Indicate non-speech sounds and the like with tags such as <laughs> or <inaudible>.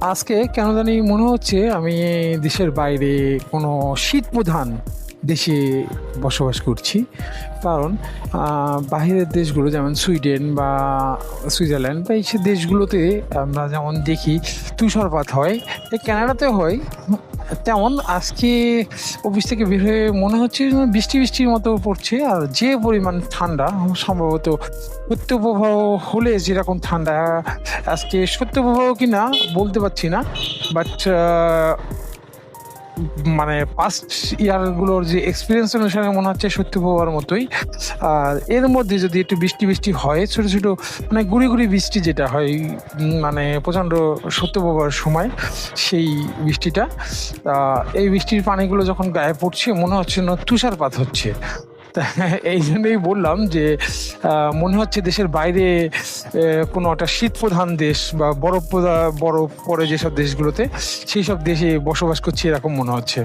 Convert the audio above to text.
আজকে কেন জানি মনে হচ্ছে আমি দেশের বাইরে কোনো শীত প্রধান দেশে বসবাস করছি। কারণ বাহিরের দেশগুলো যেমন সুইডেন বা সুইজারল্যান্ড বা এইসব দেশগুলোতে আমরা যেমন দেখি তুষারপাত হয়, এই ক্যানাডাতে হয় তেমন আজকে অফিস থেকে বের হয়ে মনে হচ্ছে বৃষ্টি বৃষ্টির মতো পড়ছে, আর যে পরিমাণ ঠান্ডা সম্ভবত সত্যপ্রবাহ হলে যেরকম ঠান্ডা আজকে সত্যপ্রবাহ কি না বলতে পারছি না বাট মানে পাস্ট ইয়ারগুলোর যে এক্সপিরিয়েন্স অনুসারে মনে হচ্ছে সত্যি পাওয়ার মতোই। আর এর মধ্যে যদি একটু বৃষ্টি বৃষ্টি হয়, ছোটো ছোটো মানে গুড়ি গুড়ি বৃষ্টি যেটা হয় মানে প্রচণ্ড সত্য পাওয়ার সময় সেই বৃষ্টিটা। এই বৃষ্টির পানিগুলো যখন গায়ে পড়ছে, মনে হচ্ছে না তুষারপাত হচ্ছে। <laughs> এই জন্যই বললাম যে মনে হচ্ছে দেশের বাইরে কোনো একটা শীত প্রধান দেশ বা বরফ বরফ পরে যেসব দেশগুলোতে সেই সব দেশে বসবাস করছে এরকম মনে হচ্ছে।